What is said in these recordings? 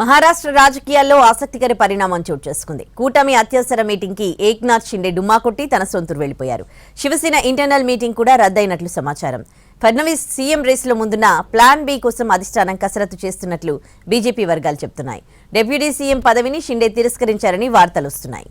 మహారాష్ట్ర రాజకీయాల్లో ఆసక్తికర పరిణామం చోటు చేసుకుంది. కూటమి అత్యవసర మీటింగ్కి ఏక్నాథ్ షిండే డుమ్మా కొట్టి తన సొంతూరు వెళ్ళిపోయారు శివసేన ఇంటర్నల్ మీటింగ్ కూడా రద్దయినట్లు సమాచారం. ఫడ్నవీస్ సీఎం రేసులో ముందున్న ప్లాన్ బి కోసం అధిష్టానం కసరత్తు చేస్తున్నట్లు బీజేపీ వర్గాలు చెబుతున్నాయి డిప్యూటీ సీఎం పదవిని షిండే తిరస్కరించారని వార్తలు వస్తున్నాయి.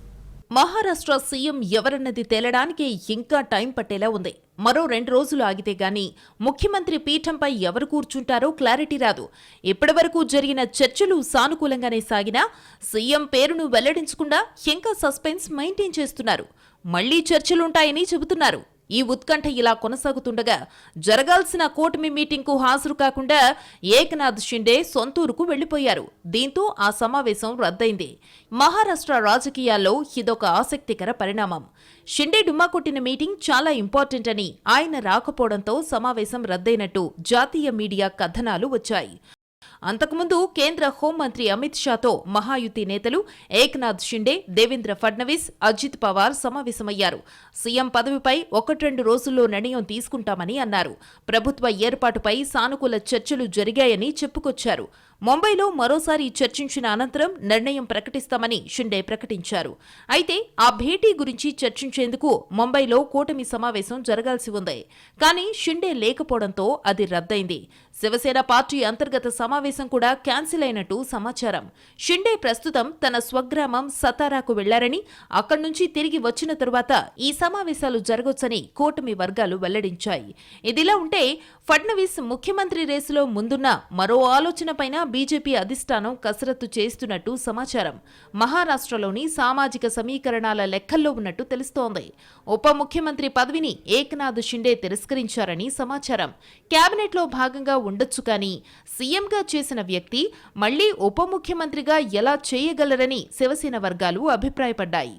మహారాష్ట్ర సీఎం ఎవరన్నది తేలడానికి ఇంకా టైం పట్టేలా ఉంది. మరో రెండు రోజులు ఆగితే గాని ముఖ్యమంత్రి పీఠంపై ఎవరు కూర్చుంటారో క్లారిటీ రాదు. ఇప్పటివరకు జరిగిన చర్చలు సానుకూలంగానే సాగినా సీఎం పేరును వెల్లడించకుండా ఇంకా సస్పెన్స్ మెయింటైన్ చేస్తున్నారు. మళ్ళీ చర్చలుంటాయని చెబుతున్నారు. ఈ ఉత్కంఠ ఇలా కొనసాగుతుండగా జరగాల్సిన కూటమి మీటింగ్కు హాజరు కాకుండా ఏకనాథ్ షిండే సొంతూరుకు వెళ్ళిపోయారు దీంతో ఆ సమావేశం రద్దయింది. మహారాష్ట్ర రాజకీయాల్లో ఇదొక ఆసక్తికర పరిణామం. షిండే డుమ్మా కొట్టిన మీటింగ్ చాలా ఇంపార్టెంట్ అని ఆయన రాకపోవడంతో సమావేశం రద్దయినట్టు జాతీయ మీడియా కథనాలు వచ్చాయి. అంతకుముందు కేంద్ర హోంమంత్రి అమిత్ షాతో మహాయుతి నేతలు ఏక్నాథ్ షిండే దేవేంద్ర ఫడ్నవీస్ అజిత్ పవార్ సమావేశమయ్యారు. సీఎం పదవిపై ఒకట్రెండు రోజుల్లో నిర్ణయం తీసుకుంటామని అన్నారు. ప్రభుత్వ ఏర్పాటుపై సానుకూల చర్చలు జరిగాయని చెప్పుకొచ్చారు. ముంబైలో మరోసారి చర్చించిన అనంతరం నిర్ణయం ప్రకటిస్తామని షిండే ప్రకటించారు. అయితే ఆ భేటీ గురించి చర్చించేందుకు ముంబైలో కూటమి సమావేశం జరగాల్సి ఉంది. కానీ షిండే లేకపోవడంతో అది రద్దయింది. శివసేన పార్టీ అంతర్గత సమావేశం కూడా క్యాన్సిల్ అయినట్టు సమాచారం. షిండే ప్రస్తుతం తన స్వగ్రామం సతారాకు వెళ్ళారని అక్కడి నుంచి తిరిగి వచ్చిన తరువాత ఈ సమావేశాలు జరగొచ్చని కూటమి వర్గాలు వెల్లడించాయి. ఇదిలా ఉంటే ఫడ్నవీస్ ముఖ్యమంత్రి రేసులో ముందున్న మరో ఆలోచనపైన బీజేపీ అధిష్టానం కసరత్తు చేస్తున్నట్టు సమాచారం. మహారాష్ట్రలోని సామాజిక సమీకరణాల లెక్కల్లో ఉన్నట్టు తెలుస్తోంది. ఉప ముఖ్యమంత్రి పదవిని ఏకనాథ్ షిండే తిరస్కరించారని సమాచారం. కేబినెట్లో భాగంగా ఉండొచ్చు కానీ సీఎంగా చేసిన వ్యక్తి మళ్ళీ ఉప ముఖ్యమంత్రిగా ఎలా చేయగలరని శివసేన వర్గాలు అభిప్రాయపడ్డాయి.